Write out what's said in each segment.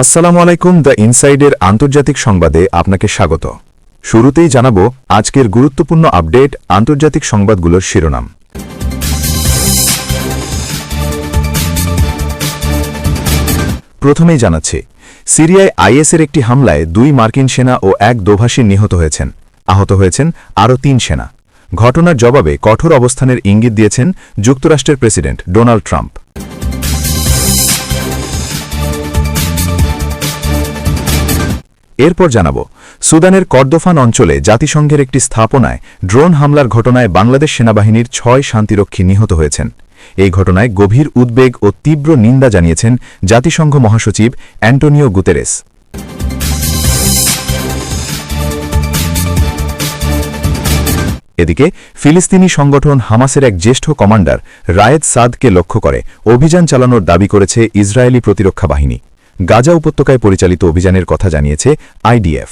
আসসালামু আলাইকুম দ্য ইনসাইডের আন্তর্জাতিক সংবাদে আপনাকে স্বাগত। শুরুতেই জানাব আজকের গুরুত্বপূর্ণ আপডেট আন্তর্জাতিক সংবাদগুলোর শিরোনাম। প্রথমেই জানাচ্ছি, সিরিয়ায় আইএসের একটি হামলায় দুই মার্কিন সেনা ও এক দোভাষী নিহত হয়েছেন। আহত হয়েছেন আরও তিন সেনা। ঘটনার জবাবে কঠোর অবস্থানের ইঙ্গিত দিয়েছেন যুক্তরাষ্ট্রের প্রেসিডেন্ট ডোনাল্ড ট্রাম্প। এরপর জানাব, সুদানের কর্দোফান অঞ্চলে জাতিসংঘের একটি স্থাপনায় ড্রোন হামলার ঘটনায় বাংলাদেশ সেনাবাহিনীর ছয় শান্তিরক্ষী নিহত হয়েছেন। এই ঘটনায় গভীর উদ্বেগ ও তীব্র নিন্দা জানিয়েছেন জাতিসংঘ মহাসচিব অ্যান্টোনিও গুতেরেস। এদিকে, ফিলিস্তিনি সংগঠন হামাসের এক জ্যেষ্ঠ কমান্ডার রায়েদ সাদকে লক্ষ্য করে অভিযান চালানোর দাবি করেছে ইসরায়েলি প্রতিরক্ষা বাহিনী। গাজা উপত্যকায় পরিচালিত অভিযানের কথা জানিয়েছে আইডিএফ।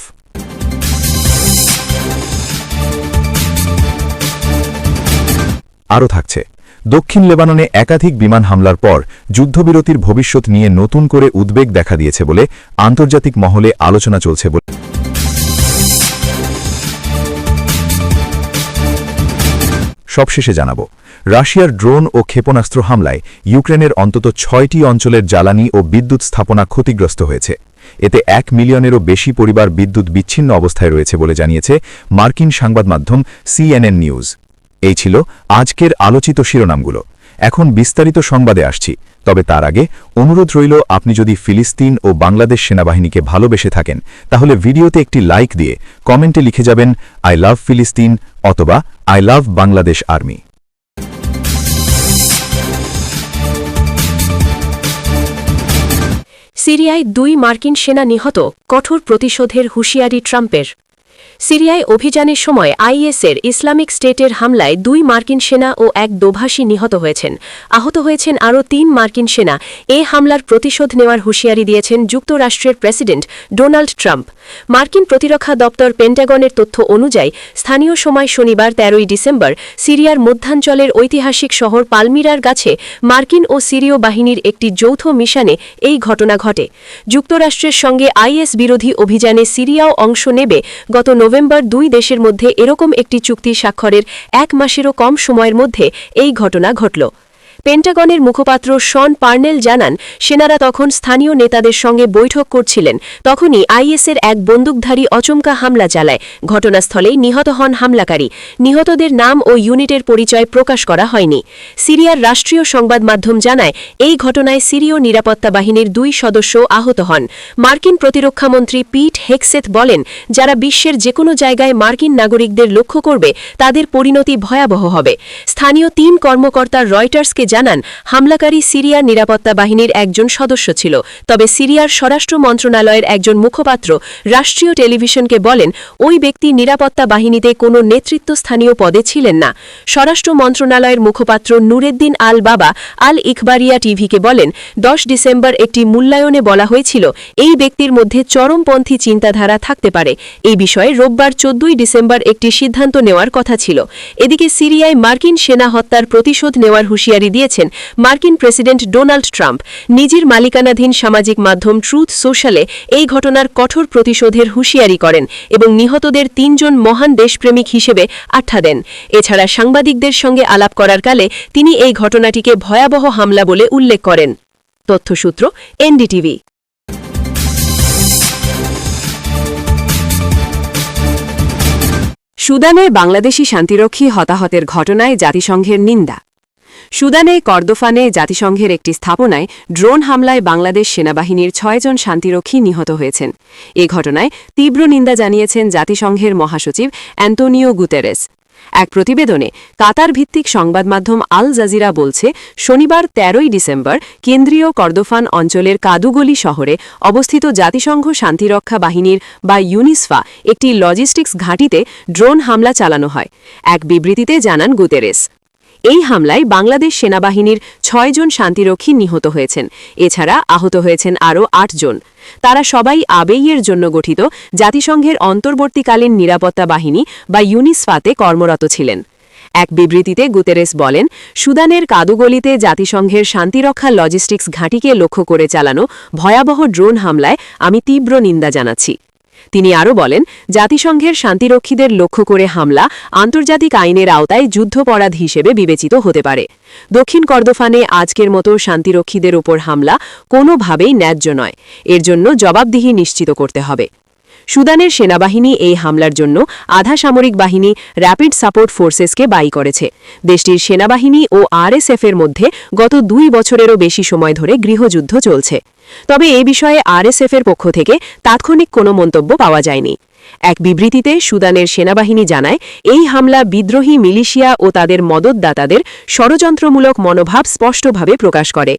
আরও থাকছে, দক্ষিণ লেবাননে একাধিক বিমান হামলার পর যুদ্ধবিরতির ভবিষ্যৎ নিয়ে নতুন করে উদ্বেগ দেখা দিয়েছে বলে আন্তর্জাতিক মহলে আলোচনা চলছে বলে সবশেষে জানাব রাশিয়ার ড্রোন ও ক্ষেপণাস্ত্র হামলায় ইউক্রেনের অন্তত ছয়টি অঞ্চলের জ্বালানি ও বিদ্যুৎ স্থাপনা ক্ষতিগ্রস্ত হয়েছে। এতে এক মিলিয়নেরও বেশি পরিবার বিদ্যুৎ বিচ্ছিন্ন অবস্থায় রয়েছে বলে জানিয়েছে মার্কিন সংবাদ মাধ্যম সিএনএন নিউজ। এই ছিল আজকের আলোচিত শিরোনামগুলো। এখন বিস্তারিত সংবাদে আসছি। তবে তার আগে অনুরোধ রইল, আপনি যদি ফিলিস্তিন ও বাংলাদেশ সেনাবাহিনীকে ভালোবেসে থাকেন, তাহলে ভিডিওতে একটি লাইক দিয়ে কমেন্টে লিখে যাবেন, আই লাভ ফিলিস্তিন অথবা আই লাভ বাংলাদেশ আর্মি সিরিয়ায় দুই মার্কিন সেনা নিহত কঠোর প্রতিশোধের হুঁশিয়ারি ট্রাম্পের। সিরিয়ায় অভিযানের সময় আইএসের ইসলামিক স্টেটের হামলায় দুই মার্কিন সেনা ও এক দোভাষী নিহত হয়েছেন। আহত হয়েছেন আরও তিন মার্কিন সেনা। এ হামলার প্রতিশোধ নেওয়ার হুঁশিয়ারি দিয়েছেন যুক্তরাষ্ট্রের প্রেসিডেন্ট ডোনাল্ড ট্রাম্প। মার্কিন প্রতিরক্ষা দপ্তর পেন্টাগনের তথ্য অনুযায়ী, স্থানীয় সময় শনিবার তেরোই ডিসেম্বর সিরিয়ার মধ্যাঞ্চলের ঐতিহাসিক শহর পালমিরার কাছে মার্কিন ও সিরীয় বাহিনীর একটি যৌথ মিশনে এই ঘটনা ঘটে। যুক্তরাষ্ট্রের সঙ্গে আইএস বিরোধী অভিযানে সিরিয়াও অংশ নেবে গত নভেম্বর দুই দেশের মধ্যে এরকম একটি চুক্তি স্বাক্ষরের এক মাসেরও কম সময়ের মধ্যে এই ঘটনা ঘটল। পেন্টাগনের মুখপাত্র শন পার্নেল জানান, সেনারা তখন স্থানীয় নেতাদের সঙ্গে বৈঠক করছিলেন। তখনই আইএসের এক বন্দুকধারী অচমকা হামলা চালায়। ঘটনাস্থলেই নিহত হন হামলাকারী। নিহতদের নাম ও ইউনিটের পরিচয় প্রকাশ করা হয়নি। সিরিয়ার রাষ্ট্রীয় সংবাদ মাধ্যম জানায়, এই ঘটনায় সিরীয় নিরাপত্তা বাহিনীর দুই সদস্য আহত হন। মার্কিন প্রতিরক্ষামন্ত্রী পিট হেক্সেথ বলেন, যারা বিশ্বের যে কোনো জায়গায় মার্কিন নাগরিকদের লক্ষ্য করবে, তাদের পরিণতি ভয়াবহ হবে। স্থানীয় তিন কর্মকর্তা রয়টার্সকে জানান, হামলাকারী সিরিয়ার নিরাপত্তা বাহিনীর একজন সদস্য ছিল। তবে সিরিয়ার স্বরাষ্ট্র মন্ত্রণালয়ের একজন মুখপাত্র রাষ্ট্রীয় টেলিভিশনকে বলেন, ওই ব্যক্তি নিরাপত্তা বাহিনীতে কোনো নেতৃত্বস্থানীয় পদে ছিলেন না। স্বরাষ্ট্র মন্ত্রণালয়ের মুখপাত্র নুরেদ্দিন আল বাবা আল ইকবারিয়া টিভিকে বলেন, দশ ডিসেম্বর একটি মূল্যায়নে বলা হয়েছিল, এই ব্যক্তির মধ্যে চরমপন্থী চিন্তাধারা থাকতে পারে। এই বিষয়ে রোববার চোদ্দই ডিসেম্বর একটি সিদ্ধান্ত নেওয়ার কথা ছিল। এদিকে সিরিয়ায় মার্কিন সেনা হত্যার প্রতিশোধ নেওয়ার হুঁশিয়ারি দিয়েছেন মার্কিন প্রেসিডেন্ট ডোনাল্ড ট্রাম্প। নিজের মালিকানাধীন সামাজিক মাধ্যম ট্রুথ সোশ্যালে এই ঘটনার কঠোর প্রতিশোধের হুঁশিয়ারি করেন এবং নিহতদের তিনজন মহান দেশপ্রেমিক হিসেবে আঠা দেন। এছাড়া সাংবাদিকদের সঙ্গে আলাপ করার কালে তিনি এই ঘটনাটিকে ভয়াবহ হামলা বলে উল্লেখ করেন। তথ্যসূত্র, এনডিটিভি। সুদানে বাংলাদেশি শান্তিরক্ষী হতাহতের ঘটনায় জাতিসংঘের নিন্দা। সুদানে কর্দোফানে জাতিসংঘের একটি স্থাপনায় ড্রোন হামলায় বাংলাদেশ সেনাবাহিনীর ছয়জন শান্তিরক্ষী নিহত হয়েছেন। এ ঘটনায় তীব্র নিন্দা জানিয়েছেন জাতিসংঘের মহাসচিব অ্যান্টোনিও গুতেরেস। এক প্রতিবেদনে কাতার ভিত্তিক সংবাদ মাধ্যম আল জাজিরা বলছে, শনিবার তেরোই ডিসেম্বর কেন্দ্রীয় কর্দোফান অঞ্চলের কাদুগলি শহরে অবস্থিত জাতিসংঘ শান্তিরক্ষা বাহিনীর বা ইউনিসফা একটি লজিস্টিক্স ঘাঁটিতে ড্রোন হামলা চালানো হয়। এক বিবৃতিতে জানান গুতেরেস। এই হামলায় বাংলাদেশ সেনাবাহিনীর ছয়জন শান্তিরক্ষী নিহত হয়েছেন। এছাড়া আহত হয়েছেন আরও আটজন তারা সবাই আবেইয়ের জন্য গঠিত জাতিসংঘের অন্তর্বর্তীকালীন নিরাপত্তা বাহিনী বা ইউনিসফাতে কর্মরত ছিলেন। এক বিবৃতিতে গুতেরেস বলেন, সুদানের কাদুগলিতে জাতিসংঘের শান্তিরক্ষা লজিস্টিক্স ঘাঁটিকে লক্ষ্য করে চালানো ভয়াবহ ড্রোন হামলায় আমি তীব্র নিন্দা জানাচ্ছি। তিনি আরও বলেন, জাতিসংঘের শান্তিরক্ষীদের লক্ষ্য করে হামলা আন্তর্জাতিক আইনের আওতায় যুদ্ধপরাধ হিসেবে বিবেচিত হতে পারে। দক্ষিণ কর্দফানে আজকের মতো শান্তিরক্ষীদের ওপর হামলা কোনোভাবেই ন্যায্য নয়। এর জন্য জবাবদিহি নিশ্চিত করতে হবে। সুদানের সেনাবাহিনী এই হামলার জন্য আধা সামরিক বাহিনী র্যাপিড সাপোর্ট ফোর্সেসকে বাই করেছে। দেশটির সেনাবাহিনী ও আরএসএফের মধ্যে গত দুই বছরেরও বেশি সময় ধরে গৃহযুদ্ধ চলছে। তবে এ বিষয়ে আরএসএফের পক্ষ থেকে তাৎক্ষণিক কোনো মন্তব্য পাওয়া যায়নি। এক বিবৃতিতে সুদানের সেনাবাহিনী জানায়, এই হামলা বিদ্রোহী মিলিশিয়া ও তাদের মদতদাতাদের ষড়যন্ত্রমূলক মনোভাব স্পষ্টভাবে প্রকাশ করে।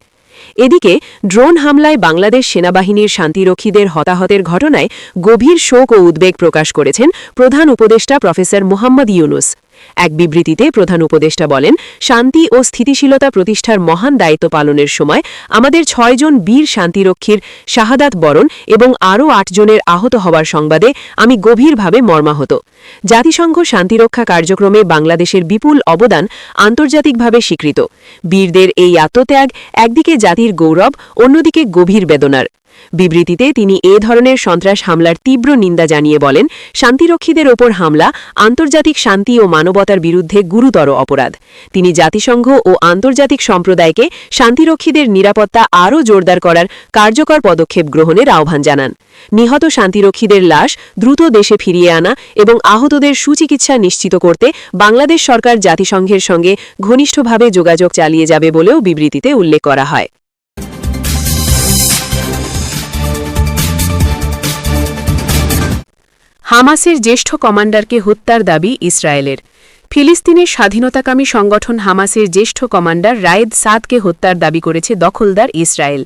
এদিকে, ড্রোন হামলায় বাংলাদেশ সেনাবাহিনীর শান্তিরক্ষীদের হতাহতের ঘটনায় গভীর শোক ও উদ্বেগ প্রকাশ করেছেন প্রধান উপদেষ্টা প্রফেসর মোহাম্মদ ইউনুস। এক বিবৃতিতে প্রধান উপদেষ্টা বলেন, শান্তি ও স্থিতিশীলতা প্রতিষ্ঠার মহান দায়িত্ব পালনের সময় আমাদের ছয়জন বীর শান্তিরক্ষীর শাহাদাত বরণ এবং আরও আটজনের আহত হওয়ার সংবাদে আমি গভীরভাবে মর্মাহত। জাতিসংঘ শান্তিরক্ষা কার্যক্রমে বাংলাদেশের বিপুল অবদান আন্তর্জাতিকভাবে স্বীকৃত। বীরদের এই আত্মত্যাগ একদিকে জাতির গৌরব অন্যদিকে গভীর বেদনার। বিবৃতিতে তিনি এ ধরনের সন্ত্রাস হামলার তীব্র নিন্দা জানিয়ে বলেন, শান্তিরক্ষীদের ওপর হামলা আন্তর্জাতিক শান্তি ও মানবতার বিরুদ্ধে গুরুতর অপরাধ। তিনি জাতিসংঘ ও আন্তর্জাতিক সম্প্রদায়কে শান্তিরক্ষীদের নিরাপত্তা আরও জোরদার করার কার্যকর পদক্ষেপ গ্রহণের আহ্বান জানান। নিহত শান্তিরক্ষীদের লাশ দ্রুত দেশে ফিরিয়ে আনা এবং আহতদের সুচিকিৎসা নিশ্চিত করতে বাংলাদেশ সরকার জাতিসংঘের সঙ্গে ঘনিষ্ঠভাবে যোগাযোগ চালিয়ে যাবে বলেও বিবৃতিতে উল্লেখ করা হয়। হামাসের জ্যেষ্ঠ কমান্ডারকে হত্যার দাবি ইসরায়েলের। ফিলিস্তিনের স্বাধীনতাকামী সংগঠন হামাসের জ্যেষ্ঠ কমান্ডার রায়েদ সাদকে হত্যার দাবি করেছে দখলদার ইসরায়েল।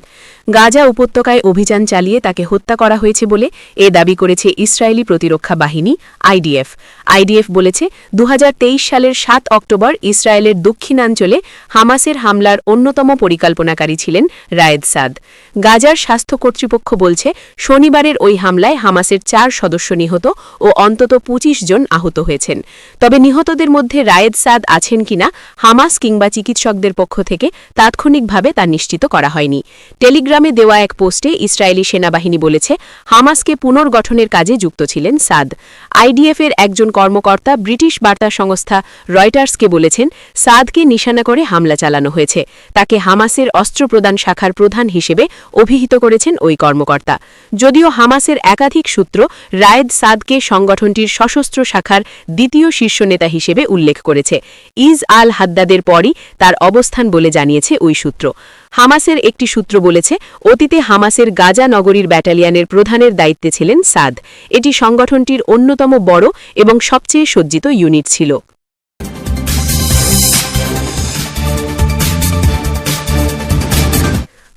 গাজা উপত্যকায় অভিযান চালিয়ে তাকে হত্যা করা হয়েছে বলে এ দাবি করেছে ইসরায়েলি প্রতিরক্ষা বাহিনী, আইডিএফ। আইডিএফ বলেছে দু হাজার তেইশ সালের সাত অক্টোবর ইসরায়েলের দক্ষিণাঞ্চলে হামাসের হামলার অন্যতম পরিকল্পনাকারী ছিলেন রায়েদ সাদ। গাজার স্বাস্থ্য কর্তৃপক্ষ বলছে, শনিবারের ওই হামলায় হামাসের চার সদস্য নিহত ও অন্তত ২৫ জন আহত হয়েছেন। তবে নিহতদের মধ্যে রায়েদ সাদ আছেন কিনা, হামাস কিংবা চিকিৎসকদের পক্ষ থেকে তাৎক্ষণিকভাবে তা নিশ্চিত করা হয়নি। টেলিগ্রামে দেওয়া এক পোস্টে ইসরায়েলি সেনাবাহিনী বলেছে, হামাসকে পুনর্গঠনের কাজে যুক্ত ছিলেন সাদ। আইডিএফের একজন কর্মকর্তা ব্রিটিশ বার্তা সংস্থা রয়টার্সকে বলেছেন, সাদকে নিশানা করে হামলা চালানো হয়েছে। তাকে হামাসের অস্ত্র প্রদান শাখার প্রধান হিসেবে অভিহিত করেছেন ওই কর্মকর্তা। যদিও হামাসের একাধিক সূত্র রায়েদ সাদকে সংগঠনটির সশস্ত্র শাখার দ্বিতীয় শীর্ষ নেতা হিসেবে উল্লেখ করেছে। ইজ আল হাদ্দাদের পরই তার অবস্থান বলে জানিয়েছে ওই সূত্র। হামাসের একটি সূত্র বলেছে, অতীতে হামাসের গাজা নগরীর ব্যাটালিয়নের প্রধানের দায়িত্বে ছিলেন সাদ। এটি সংগঠনটির অন্যতম বড় এবং সবচেয়ে সজ্জিত ইউনিট ছিল।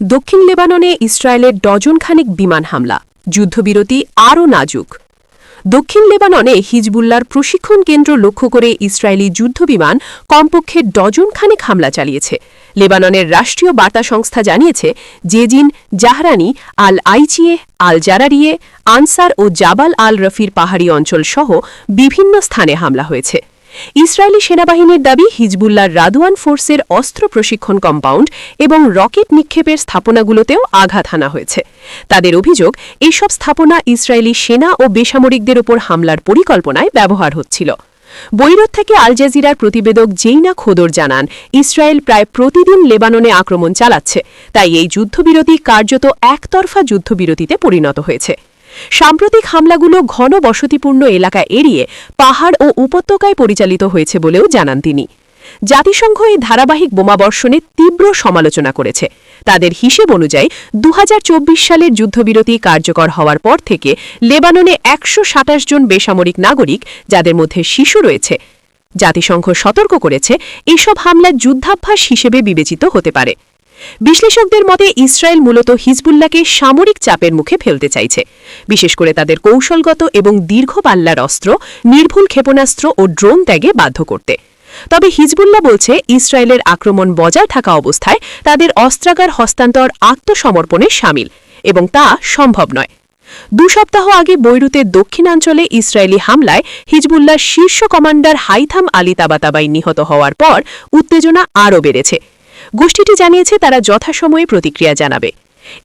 দক্ষিণ লেবাননে ইসরায়েলের ডজনখানেক বিমান হামলা। যুদ্ধবিরতি আরও নাজুক। দক্ষিণ লেবাননে হিজবুল্লার প্রশিক্ষণ কেন্দ্র লক্ষ্য করে ইসরায়েলি যুদ্ধবিমান কমপক্ষে ডজনখানেক হামলা চালিয়েছে। লেবাননের রাষ্ট্রীয় বার্তা সংস্থা জানিয়েছে, জেজিন জাহরানি আল আইচিয়ে আল জারারিয়ে আনসার ও জাবাল আল রফির পাহাড়ি অঞ্চল সহ বিভিন্ন স্থানে হামলা হয়েছে। ইসরায়েলি সেনাবাহিনীর দাবি হিজবুল্লার রাদওয়ান ফোর্সের অস্ত্র প্রশিক্ষণ কম্পাউন্ড এবং রকেট নিক্ষেপের স্থাপনাগুলোতেও আঘাত হানা হয়েছে। তাদের অভিযোগ এইসব স্থাপনা ইসরায়েলি সেনা ও বেসামরিকদের ওপর হামলার পরিকল্পনায় ব্যবহার হচ্ছিল। বৈরত থেকে আল জাজিরার প্রতিবেদক জেইনা খোদর জানান, ইসরায়েল প্রায় প্রতিদিন লেবাননে আক্রমণ চালাচ্ছে, তাই এই যুদ্ধবিরতি কার্যত একতরফা যুদ্ধবিরতিতে পরিণত হয়েছে। সাম্প্রতিক হামলাগুলো ঘন বসতিপূর্ণ এলাকা এড়িয়ে পাহাড় ও উপত্যকায় পরিচালিত হয়েছে বলেও জানান তিনি। জাতিসংঘ এই ধারাবাহিক বোমাবর্ষণে তীব্র সমালোচনা করেছে। তাদের হিসেব অনুযায়ী দু হাজার চব্বিশ সালের যুদ্ধবিরতি কার্যকর হওয়ার পর থেকে লেবাননে একশো সাতাশ জন বেসামরিক নাগরিক, যাদের মধ্যে শিশু রয়েছে। জাতিসংঘ সতর্ক করেছে, এসব হামলা যুদ্ধাভ্যাস হিসেবে বিবেচিত হতে পারে। বিশ্লেষকদের মতে, ইসরায়েল মূলত হিজবুল্লাহকে সামরিক চাপের মুখে ফেলতে চাইছে। বিশেষ করে তাদের কৌশলগত এবং দীর্ঘ পাল্লার অস্ত্র, নির্ভুল ক্ষেপণাস্ত্র ও ড্রোন ত্যাগে বাধ্য করতে। তবে হিজবুল্লাহ বলছে, ইসরায়েলের আক্রমণ বজায় থাকা অবস্থায় তাদের অস্ত্রাগার হস্তান্তর আত্মসমর্পণে সামিল এবং তা সম্ভব নয়। দু সপ্তাহ আগে বৈরুতের দক্ষিণাঞ্চলে ইসরায়েলি হামলায় হিজবুল্লার শীর্ষ কমান্ডার হাইথাম আলী তাবাতাবাই নিহত হওয়ার পর উত্তেজনা আরও বেড়েছে। গোষ্ঠীটি জানিয়েছে তারা যথাসময়ে প্রতিক্রিয়া জানাবে।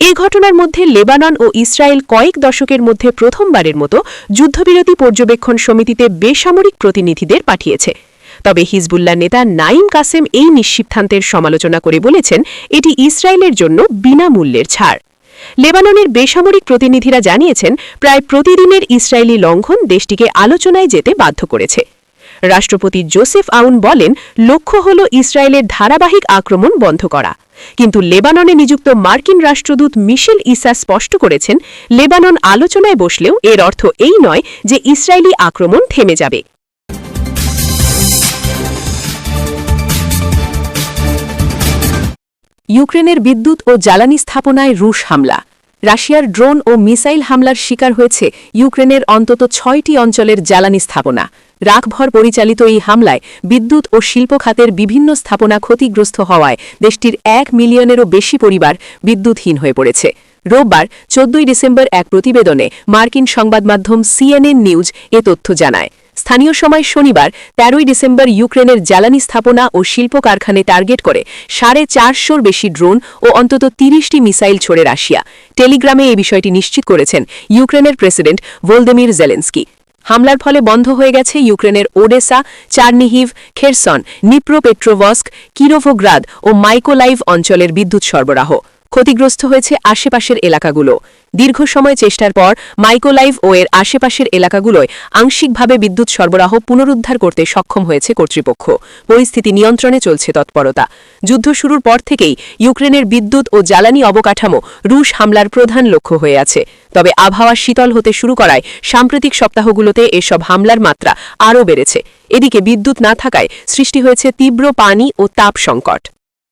এ ঘটনার মধ্যে লেবানন ও ইসরায়েল কয়েক দশকের মধ্যে প্রথমবারের মতো যুদ্ধবিরতি পর্যবেক্ষণ সমিতিতে বেসামরিক প্রতিনিধিদের পাঠিয়েছে। তবে হিজবুল্লাহ নেতা নাইম কাসেম এই নিঃসিদ্ধান্তের সমালোচনা করে বলেছেন, এটি ইসরায়েলের জন্য বিনামূল্যের ছাড়। লেবাননের বেসামরিক প্রতিনিধিরা জানিয়েছেন, প্রায় প্রতিদিনের ইসরায়েলি লঙ্ঘন দেশটিকে আলোচনায় যেতে বাধ্য করেছে। রাষ্ট্রপতি জোসেফ আউন বলেন, লক্ষ্য হল ইসরায়েলের ধারাবাহিক আক্রমণ বন্ধ করা। কিন্তু লেবাননে নিযুক্ত মার্কিন রাষ্ট্রদূত মিশেল ইসা স্পষ্ট করেছেন, লেবানন আলোচনায় বসলেও এর অর্থ এই নয় যে ইসরায়েলি আক্রমণ থেমে যাবে। ইউক্রেনের বিদ্যুৎ ও জ্বালানি স্থাপনায় রুশ হামলা। রাশিয়ার ড্রোন ও মিসাইল হামলার শিকার হয়েছে ইউক্রেনের অন্তত ছয়টি অঞ্চলের জ্বালানি স্থাপনা। রাখভর পরিচালিত এই হামলায় বিদ্যুৎ ও শিল্প খাতের বিভিন্ন স্থাপনা ক্ষতিগ্রস্ত হওয়ায় দেশটির এক মিলিয়নেরও বেশি পরিবার বিদ্যুৎহীন হয়ে পড়েছে। রোববার চোদ্দই ডিসেম্বর এক প্রতিবেদনে মার্কিন সংবাদমাধ্যম সিএনএন নিউজ এ তথ্য জানায়। স্থানীয় সময় শনিবার তেরোই ডিসেম্বর ইউক্রেনের জ্বালানি স্থাপনা ও শিল্প কারখানে টার্গেট করে সাড়ে চারশোর বেশি ড্রোন ও অন্তত তিরিশটি মিসাইল ছোড়ে রাশিয়া। টেলিগ্রামে এই বিষয়টি নিশ্চিত করেছেন ইউক্রেনের প্রেসিডেন্ট ভোলদেমির জেলেন্সকি। হামলার ফলে বন্ধ হয়ে গেছে ইউক্রেনের Odesa, Chernihiv, Kherson, Dnipropetrovsk, Kirovohrad ও মাইকোলাইভ অঞ্চলের বিদ্যুৎ সরবরাহ। ক্ষতিগ্রস্ত হয়েছে আশেপাশের এলাকাগুলো। দীর্ঘ সময় চেষ্টার পর মাইকোলাইভ ও এর আশেপাশের এলাকাগুলোয় আংশিকভাবে বিদ্যুৎ সরবরাহ পুনরুদ্ধার করতে সক্ষম হয়েছে কর্তৃপক্ষ। পরিস্থিতি নিয়ন্ত্রণে চলছে তৎপরতা। যুদ্ধ শুরুর পর থেকেই ইউক্রেনের বিদ্যুৎ ও জ্বালানি অবকাঠামো রুশ হামলার প্রধান লক্ষ্য হয়ে আছে। তবে আবহাওয়া শীতল হতে শুরু করায় সাম্প্রতিক সপ্তাহগুলোতে এসব হামলার মাত্রা আরও বেড়েছে। এদিকে বিদ্যুৎ না থাকায় সৃষ্টি হয়েছে তীব্র পানি ও তাপ সংকট